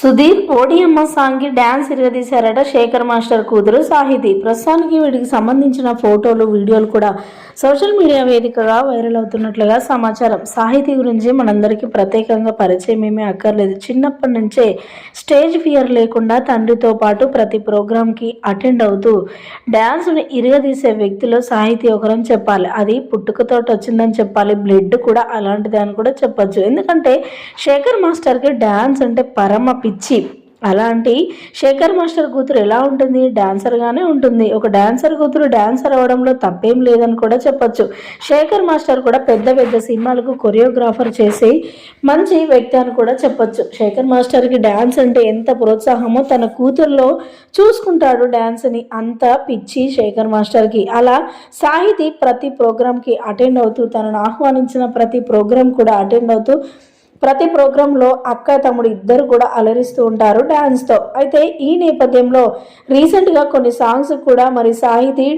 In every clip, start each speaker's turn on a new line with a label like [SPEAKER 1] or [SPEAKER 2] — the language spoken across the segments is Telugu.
[SPEAKER 1] సుధీర్ ఓడియమ్మ సాంగ్కి డ్యాన్స్ ఇరగదీశారట శేఖర్ మాస్టర్ కూతురు సాహితి. ప్రస్తుతానికి వీటికి సంబంధించిన ఫోటోలు వీడియోలు కూడా సోషల్ మీడియా వేదికగా వైరల్ అవుతున్నట్లుగా సమాచారం. సాహితీ గురించి మనందరికీ ప్రత్యేకంగా పరిచయం ఏమీ అక్కర్లేదు. చిన్నప్పటి నుంచే స్టేజ్ ఫియర్ లేకుండా తండ్రితో పాటు ప్రతి ప్రోగ్రాంకి అటెండ్ అవుతూ డ్యాన్స్ని ఇరగదీసే వ్యక్తిలో సాహితీ ఒకరని చెప్పాలి. అది పుట్టుకతోటి వచ్చిందని చెప్పాలి. బ్లడ్ కూడా అలాంటిది అని కూడా చెప్పచ్చు. ఎందుకంటే శేఖర్ మాస్టర్కి డ్యాన్స్ అంటే పరమ పిచ్చి. అలాంటి శేఖర్ మాస్టర్ కూతురు ఎలా ఉంటుంది? డాన్సర్గానే ఉంటుంది. ఒక డాన్సర్ కూతురు డాన్సర్ అవ్వడంలో తప్పేం లేదని కూడా చెప్పొచ్చు. శేఖర్ మాస్టర్ కూడా పెద్ద పెద్ద సినిమాలకు కొరియోగ్రాఫర్ చేసి మంచి వ్యక్తి అని కూడా చెప్పొచ్చు. శేఖర్ మాస్టర్కి డ్యాన్స్ అంటే ఎంత ప్రోత్సాహమో తన కూతుర్లో చూసుకుంటాడు డ్యాన్స్ని అంత పిచ్చి శేఖర్ మాస్టర్కి. అలా సాహితీ ప్రతి ప్రోగ్రామ్కి అటెండ్ అవుతూ తనను ఆహ్వానించిన ప్రతి ప్రోగ్రామ్ కూడా అటెండ్ అవుతూ ప్రతి ప్రోగ్రాంలో అక్క తమ్ముడు ఇద్దరు కూడా అలరిస్తూ ఉంటారు డ్యాన్స్తో అయితే ఈ నేపథ్యంలో రీసెంట్గా కొన్ని సాంగ్స్ కూడా మరి సాహితీ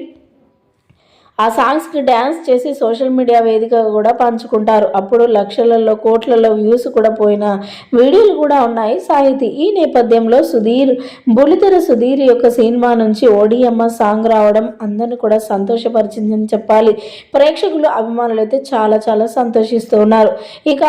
[SPEAKER 1] ఆ సాంగ్స్కి డ్యాన్స్ చేసి సోషల్ మీడియా వేదిక కూడా పంచుకుంటారు. అప్పుడు లక్షలలో కోట్లలో వ్యూస్ కూడా పోయిన వీడియోలు కూడా ఉన్నాయి. సాహితి ఈ నేపథ్యంలో సుధీర్ బులితెర సుధీర్ యొక్క సినిమా నుంచి ఓడియమ్మ సాంగ్ రావడం అందరిని కూడా సంతోషపరిచిందని చెప్పాలి. ప్రేక్షకులు అభిమానులు అయితే చాలా చాలా సంతోషిస్తూ ఉన్నారు. ఇక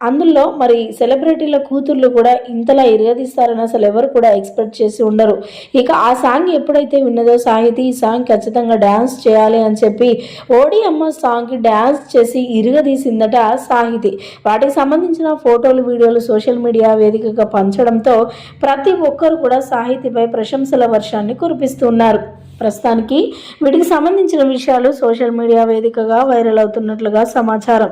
[SPEAKER 1] అందులో మరి సెలబ్రిటీల కూతుర్లు కూడా ఇంతలా ఇరగదీస్తారని అసలు ఎవరు కూడా ఎక్స్పెక్ట్ చేసి ఉండరు. ఇక ఆ సాంగ్ ఎప్పుడైతే విన్నదో సాహితీ ఈ సాంగ్ ఖచ్చితంగా డ్యాన్స్ చేయాలి అని చెప్పి ఓడి అమ్మ సాంగ్కి డ్యాన్స్ చేసి ఇరగదీసిందట సాహితి. వాటికి సంబంధించిన ఫోటోలు వీడియోలు సోషల్ మీడియా వేదికగా పంచడంతో ప్రతి ఒక్కరు కూడా సాహితిపై ప్రశంసల వర్షాన్ని కురిపిస్తున్నారు ప్రస్తుతానికి వీటికి సంబంధించిన విషయాలు సోషల్ మీడియా వేదికగా వైరల్ అవుతున్నట్లుగా సమాచారం.